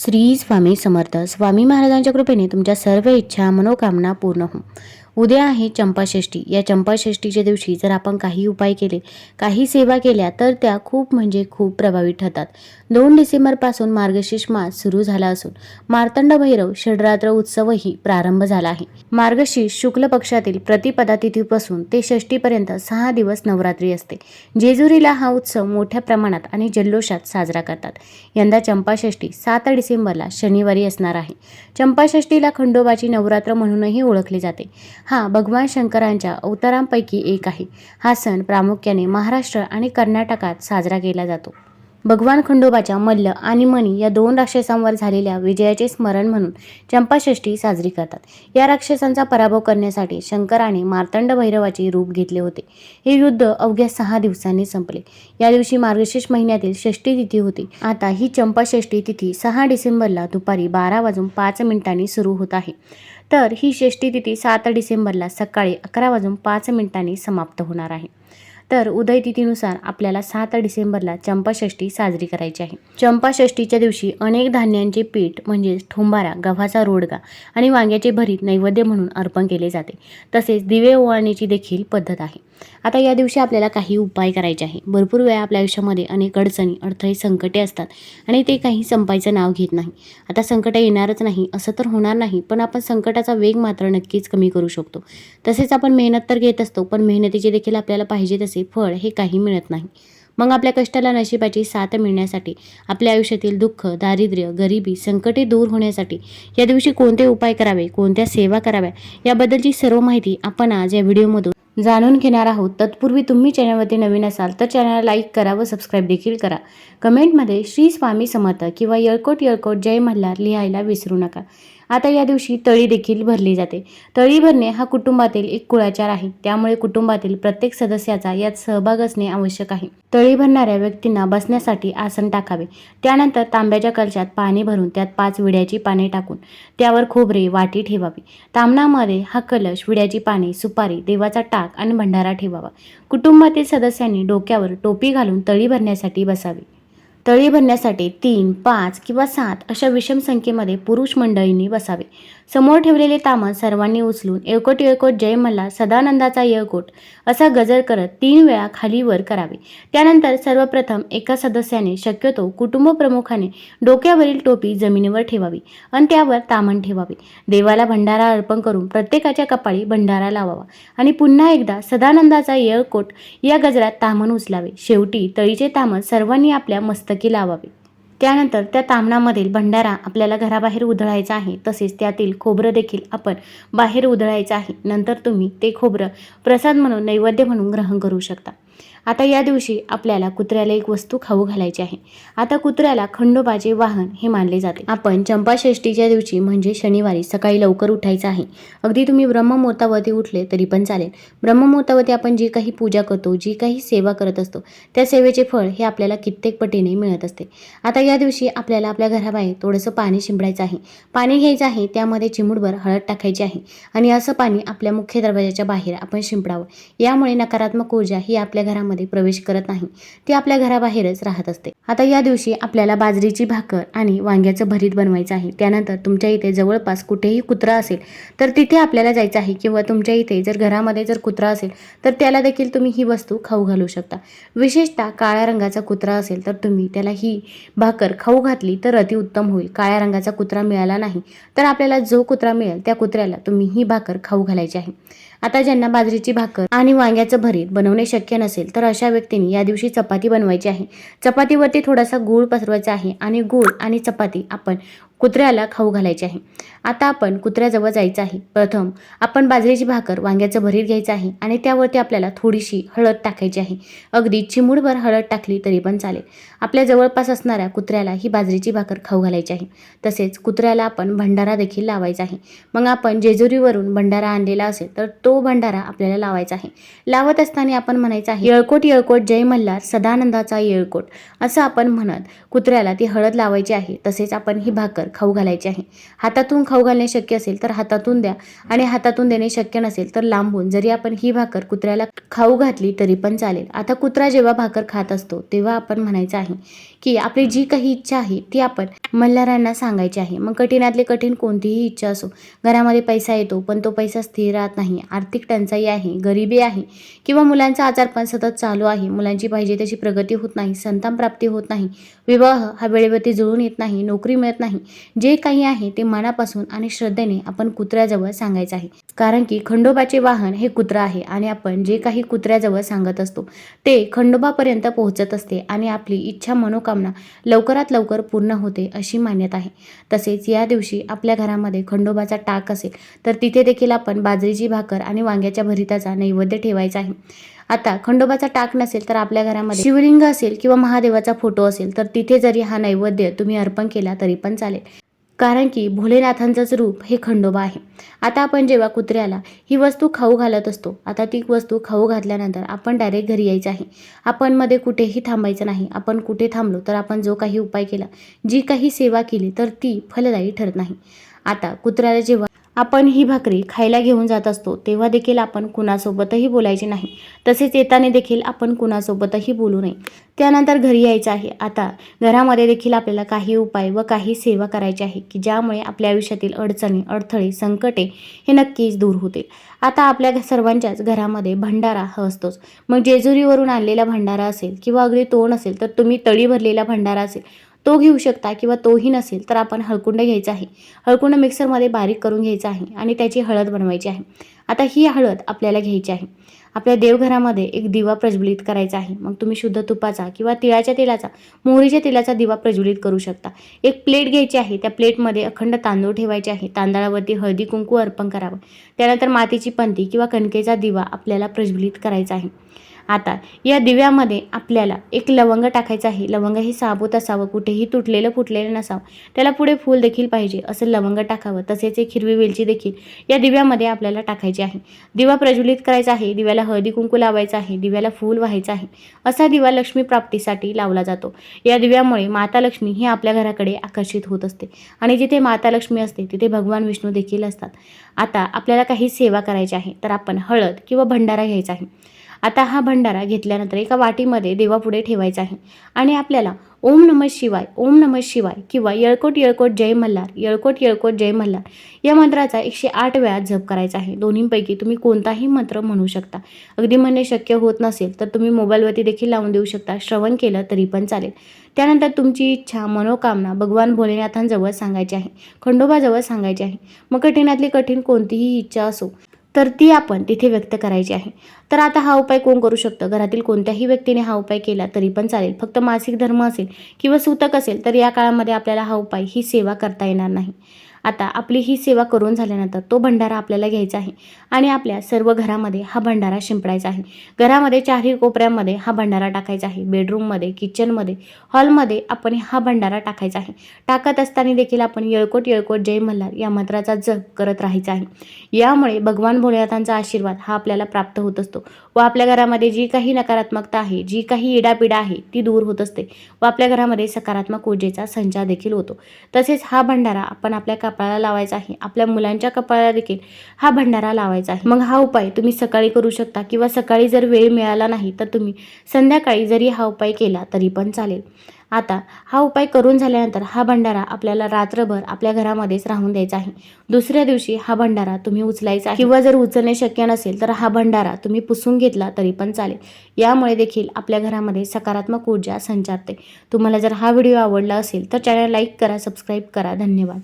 श्री स्वामी समर्थ. स्वामी महाराजांच्या कृपेने तुमच्या सर्व इच्छा मनोकामना पूर्ण हो उद्या आहे चंपाषष्ठी. या चंपाषष्ठीच्या दिवशी जर आपण काही उपाय केले काही सेवा केल्या तर त्या खूप म्हणजे खूप प्रभावी ठरतात. दोन डिसेंबरपासून मार्गशीर्ष मास सुरू झाला असून मार्तंड भैरव षडरात्र उत्सवही प्रारंभ झाला आहे. मार्गशीर्ष शुक्ल पक्षातील प्रतिपदा तिथीपासून ते षष्टीपर्यंत सहा दिवस नवरात्री असते. जेजुरीला हा उत्सव मोठ्या प्रमाणात आणि जल्लोषात साजरा करतात. यंदा चंपाषष्ठी सात डिसेंबरला शनिवारी असणार आहे. चंपाषष्ठीला खंडोबाची नवरात्र म्हणूनही ओळखले जाते. हा भगवान शंकरांच्या अवतारांपैकी एक आहे. हा सण प्रामुख्याने महाराष्ट्र आणि कर्नाटकात साजरा केला जातो. भगवान खंडोबाच्या मल्ल आणि मणी या दोन राक्षसांवर झालेल्या विजयाचे स्मरण म्हणून चंपाषष्ठी साजरी करतात. या राक्षसांचा पराभव करण्यासाठी शंकराने मार्तंड भैरवाचे रूप घेतले होते. हे युद्ध अवघ्या सहा दिवसांनी संपले. या दिवशी मार्गशीर्ष महिन्यातील षष्ठी तिथी होती. आता ही चंपाषष्ठी तिथी सहा डिसेंबरला दुपारी बारा वाजून पाच मिनिटांनी सुरू होत आहे. तर ही षष्ठी तिथी सात डिसेंबरला सकाळी अकरा वाजून पाच मिनिटांनी समाप्त होणार आहे. तर उदयतिथीनुसार आपल्याला सात डिसेंबरला चंपाषष्ठी साजरी करायची आहे. चंपाषष्ठीच्या दिवशी अनेक धान्यांचे पीठ म्हणजेच ठोंबारा गव्हाचा रोडगा आणि वांग्याचे भरीत नैवेद्य म्हणून अर्पण केले जाते. तसेच दिवे ओवाळण्याची देखील पद्धत आहे. आता या दिवशी आपल्याला काही उपाय करायचे आहे. भरपूर वेळा आपल्या आयुष्यामध्ये अनेक अडचणी अडथळे संकटे असतात आणि ते काही संपायचं नाव घेत नाही. आता संकट येणारच नाही असं तर होणार नाही पण आपण संकटाचा वेग मात्र नक्कीच कमी करू शकतो. तसेच आपण मेहनत तर घेत असतो पण मेहनतीचे देखील आपल्याला पाहिजे तसे फळ हे काही मिळत नाही. मग आपल्या कष्टाला नशिबाची साथ मिळण्यासाठी आपल्या आयुष्यातील दुःख दारिद्र्य गरिबी संकटे दूर होण्यासाठी या दिवशी कोणते उपाय करावे कोणत्या सेवा कराव्या याबद्दलची सर्व माहिती आपण आज या व्हिडिओमधून जाणून घेणार आहोत. तत्पूर्वी तुम्ही चॅनलवरती नवीन असाल तर चॅनलला लाईक करा व सबस्क्राईब देखील करा. कमेंटमध्ये श्री स्वामी समर्थ किंवा यळकोट यळकोट जय मल्हार लिहायला विसरू नका. आता या दिवशी तळी देखील भरली जाते. तळी भरणे हा कुटुंबातील एक कुळाचार आहे. त्यामुळे कुटुंबातील प्रत्येक सदस्याचा यात सहभाग असणे आवश्यक आहे. तळी भरणाऱ्या व्यक्तींना बसण्यासाठी आसन टाकावे. त्यानंतर तांब्याच्या कलशात पाणी भरून त्यात पाच विड्याची पाने टाकून त्यावर खोबरे वाटी ठेवावी. तांबणामध्ये हा कलश विड्याची पाने सुपारी देवाचा टाक आणि भंडारा ठेवावा. कुटुंबातील सदस्यांनी डोक्यावर टोपी घालून तळी भरण्यासाठी बसावी. तळी भरण्यासाठी तीन पाच किंवा सात अशा विषम संख्येमध्ये पुरुष मंडळींनी बसावे. समोर ठेवलेले तामण सर्वांनी उचलून येळकोट येळकोट जय मल्ला सदानंदाचा येळकोट असा गजर करत तीन वेळा खाली वर करावे. त्यानंतर सर्वप्रथम एका सदस्याने शक्यतो कुटुंब प्रमुखाने डोक्यावरील टोपी जमिनीवर ठेवावी आणि त्यावर तामण ठेवावे. देवाला भंडारा अर्पण करून प्रत्येकाच्या कपाळी भंडारा लावावा आणि पुन्हा एकदा सदानंदाचा येळकोट या गजरात तामण उचलावे. शेवटी तळीचे तामण सर्वांनी आपल्या मस्तकी लावावे. त्यानंतर त्या तामणामधील भंडारा आपल्याला घराबाहेर उधळायचा आहे. तसेच त्यातील खोबरं देखील आपण बाहेर उधळायचं आहे. नंतर तुम्ही ते खोबरं प्रसाद म्हणून नैवेद्य म्हणून ग्रहण करू शकता. आता या दिवशी आपल्याला कुत्र्याला एक वस्तू खाऊ घालायची आहे. आता कुत्र्याला खंडोबाचे वाहन हे मानले जाते. आपण चंपाषष्ठीच्या दिवशी म्हणजे शनिवारी सकाळी लवकर उठायचं आहे. अगदी तुम्ही ब्रह्ममुहूर्तावरती उठले तरी पण चालेल. ब्रह्ममुहूर्तावरती आपण जी काही पूजा करतो जी काही सेवा करत असतो त्या सेवेचे फळ हे आपल्याला कित्येक पटीने मिळत असते. आता या दिवशी आपल्याला आपल्या घराबाहेर थोडंसं पाणी शिंपडायचं आहे. पाणी घ्यायचं आहे त्यामध्ये चिमूटभर हळद टाकायची आहे आणि असं पाणी आपल्या मुख्य दरवाजाच्या बाहेर आपण शिंपडावं. यामुळे नकारात्मक ऊर्जा ही आपल्या घरामध्ये प्रवेश करत नाही. ती आपल्या घराबाहेरच राहत असते. आता या दिवशी आपल्याला बाजरीची भाकर आणि वांग्याचं भरीत बनवायचं आहे. त्यानंतर तुमच्या इथे जवळपास कुठेही कुत्रा असेल तर तिथे आपल्याला जायचं आहे. किंवा तुमच्या इथे जर घरामध्ये जर कुत्रा असेल तर त्याला देखील तुम्ही ही वस्तू खाऊ घालू शकता. विशेषतः काळ्या रंगाचा कुत्रा असेल तर तुम्ही त्याला ही भाकर खाऊ घातली तर अतिउत्तम होईल. काळ्या रंगाचा कुत्रा मिळाला नाही तर आपल्याला जो कुत्रा मिळेल त्या कुत्र्याला तुम्ही ही भाकर खाऊ घालायची आहे. आता ज्यांना बाजरीची भाकर आणि वांग्याचं भरीत बनवणे शक्य नसेल तर अशा व्यक्तींनी या दिवशी चपाती बनवायची आहे. चपातीवरती थोडासा गूळ पसरवायचा आहे आणि गूळ आणि चपाती आपण कुत्र्याला खाऊ घालायचे आहे. आता आपण कुत्र्याजवळ जायचं आहे. प्रथम आपण बाजरीची भाकर वांग्याचं भरीत घ्यायचं आहे आणि त्यावरती आपल्याला थोडीशी हळद टाकायची आहे. अगदी चिमूडभर हळद टाकली तरी पण चालेल. आपल्या जवळपास असणाऱ्या कुत्र्याला ही बाजरीची भाकर खाऊ घालायची आहे. तसेच कुत्र्याला आपण भंडारा देखील लावायचा आहे. मग आपण जेजुरीवरून भंडारा आणलेला असेल तर तो भंडारा आपल्याला लावायचा आहे. लावत असताना आपण म्हणायचं आहे येळकोट येळकोट जय मल्हार सदानंदाचा येळकोट असं आपण म्हणत कुत्र्याला ती हळद लावायची आहे. तसेच आपण ही भाकर खाऊ घालायचे आहे. हातातून खाऊ घालणे शक्य असेल तर हातातून द्या आणि हातातून देणे शक्य नसेल तर लांबून. जरी आपण ही भाकर कुत्र्याला खाऊ घातली तरी पण चालेल. आता कुत्रा जेव्हा भाकर खात असतो तेव्हा आपण म्हणायचं आहे की आपली जी काही इच्छा आहे ती आपण मल्हारांना सांगायची आहे. मग कठीणातली कठीण कोणतीही इच्छा असो घरामध्ये पैसा येतो पण तो पैसा स्थिर राहत नाही. आर्थिक टंचाई आहे गरिबी आहे किंवा मुलांचा आजारपण सतत चालू आहे. मुलांची पाहिजे त्याची प्रगती होत नाही संतान प्राप्ती होत नाही विवाह हा वेळेवरती जुळून येत नाही नोकरी मिळत नाही. जे काही आहे ते मनापासून आणि श्रद्धेने आपण कुत्र्याजवळ सांगायचं आहे. कारण की खंडोबाचे वाहन हे कुत्रा आहे आणि आपण जे काही कुत्र्याजवळ सांगत असतो ते खंडोबापर्यंत पोहोचत असते आणि आपली इच्छा मनोका मनोकामना लवकरात लवकर पूर्ण होते अशी मान्यता आहे. तसेच या दिवशी आपल्या घरामध्ये खंडोबाचा टाक असेल तर तिथे देखील आपण बाजरीची भाकर आणि वांग्याच्या भरिताचा नैवेद्य ठेवायचा आहे. आता खंडोबाचा टाक नसेल तर आपल्या घरामध्ये शिवलिंग असेल किंवा महादेवाचा फोटो असेल तर तिथे जरी हा नैवेद्य तुम्ही अर्पण केला तरी पण चालेल. कारण की भोलेनाथांचंच रूप हे खंडोबा आहे. आता आपण जेव्हा कुत्र्याला ही वस्तू खाऊ घालत असतो आता ती वस्तू खाऊ घातल्यानंतर आपण डायरेक्ट घरी यायचं आहे. आपण मध्ये कुठेही थांबायचं नाही. आपण कुठे थांबलो तर आपण जो काही उपाय केला जी काही सेवा केली तर ती फलदायी ठरत नाही. आता कुत्र्याला जेव्हा आपण ही भाकरी खायला घेऊन जात असतो तेव्हा देखील आपण कुणासोबतही बोलायचे नाही. तसेच येताना देखील आपण कुणासोबतही बोलू नये. त्यानंतर घरी यायचं आहे. आता घरामध्ये देखील आपल्याला काही उपाय व काही सेवा करायची आहे की ज्यामुळे आपल्या आयुष्यातील अडचणी अडथळे संकटे हे नक्कीच दूर होतील. आता आपल्या सर्वांच्याच घरामध्ये भंडारा हा असतोच. मग जेजुरीवरून आणलेला भंडारा असेल किंवा अगदी तोंड असेल तर तुम्ही तळी भरलेला भंडारा असेल. तो घेऊ शकता किंवा तोही नसेल तर आपण हळकुंड घ्यायचा आहे. हळकुंड मिक्सरमध्ये बारीक करून घ्यायचा आहे आणि त्याची हळद बनवायची आहे. आता ही हळद आपल्याला घ्यायची आहे. आपल्या देवघरामध्ये एक दिवा प्रज्वलित करायचा आहे. मग तुम्ही शुद्ध तुपाचा किंवा तिळाच्या तेलाचा मोहरीच्या तेलाचा दिवा प्रज्वलित करू शकता. एक प्लेट घ्यायची आहे त्या प्लेटमध्ये अखंड तांदूळ ठेवायचे आहे. तांदळावरती हळदी कुंकू अर्पण करावं. त्यानंतर मातीची पंती किंवा कणकेचा दिवा आपल्याला प्रज्वलित करायचा आहे. आता या दिव्यामध्ये आपल्याला एक लवंग टाकायचं आहे. लवंग हे साबूत असावं कुठेही तुटलेलं फुटलेलं नसावं. त्याला पुढे फूल देखील पाहिजे असं लवंग टाकावं. तसेच एक हिरवी वेलची देखील या दिव्यामध्ये आपल्याला टाकायची आहे. दिवा प्रज्वलित करायचा आहे दिव्याला हळदी कुंकू लावायचा आहे दिव्याला फूल व्हायचं आहे. असा दिवा लक्ष्मी प्राप्तीसाठी लावला जातो. या दिव्यामुळे माता लक्ष्मी ही आपल्या घराकडे आकर्षित होत असते आणि जिथे माता लक्ष्मी असते तिथे भगवान विष्णू देखील असतात. आता आपल्याला काही सेवा करायची आहे तर आपण हळद किंवा भंडारा घ्यायचा आहे. आता हा भंडारा घेतल्यानंतर एका वाटीमध्ये देवापुढे ठेवायचा आहे. आणि आपल्याला ओम नमः शिवाय ओम नमः शिवाय किंवा येळकोट येळकोट जय मल्हार येळकोट येळकोट जय मल्हार या मंत्राचा एकशे आठ वेळा जप करायचा आहे. दोन्हींपैकी तुम्ही कोणताही मंत्र म्हणू शकता. अगदी म्हणणे शक्य होत नसेल तर तुम्ही मोबाईलवरती देखील लावून देऊ शकता. श्रवण केलं तरी पण चालेल. त्यानंतर तुमची इच्छा मनोकामना भगवान भोलेनाथांजवळ सांगायची आहे. खंडोबाजवळ सांगायची आहे. मग कठीणातली कठीण कोणतीही इच्छा असो तर ती आपण तिथे व्यक्त करायची आहे. तर आता हा उपाय कोण करू शकतं? घरातील कोणत्याही व्यक्तीने हा उपाय केला तरी पण चालेल. फक्त मासिक धर्म असेल किंवा सूतक असेल तर या काळामध्ये आपल्याला हा उपाय ही सेवा करता येणार नाही. आता आपली ही सेवा करून झाल्यानंतर तो भंडारा आपल्याला घ्यायचा आहे. आणि आपल्या सर्व घरामध्ये हा भंडारा शिंपडायचा आहे. घरामध्ये चारही कोपऱ्यामध्ये हा भंडारा टाकायचा आहे. बेडरूममध्ये किचनमध्ये हॉलमध्ये आपण हा भंडारा टाकायचा आहे. टाकत असताना देखील आपण येळकोट येळकोट जय मल्हार या मंत्राचा जप करत राहायचा आहे. यामुळे भगवान भोलेनाथांचा आशीर्वाद हा आपल्याला प्राप्त होत असतो व आपल्या घरामध्ये जी काही नकारात्मकता आहे जी काही इडापिडा आहे ती दूर होत असते व आपल्या घरामध्ये सकारात्मक ऊर्जेचा संचार देखील होतो. तसेच हा भंडारा आपण आपल्या कपाळाला लावायचा आहे. आपल्या मुलांच्या कपाळाला देखील हा भंडारा लावायचा आहे. मग हा उपाय तुम्ही सकाळी करू शकता किंवा सकाळी जर वेळ मिळाला नाही तर तुम्ही संध्याकाळी जरी हा उपाय केला तरी पण चालेल. आता हा उपाय करून झाल्यानंतर हा भंडारा आपल्याला रात्रभर आपल्या घरामध्येच राहून द्यायचा आहे. दुसऱ्या दिवशी हा भंडारा तुम्ही उचलायचा किंवा जर उचलणे शक्य नसेल तर हा भंडारा तुम्ही पुसून घेतला तरी पण चालेल. यामुळे देखील आपल्या घरामध्ये सकारात्मक ऊर्जा संचारते. तुम्हाला जर हा व्हिडिओ आवडला असेल तर चॅनल लाईक करा सबस्क्राईब करा. धन्यवाद.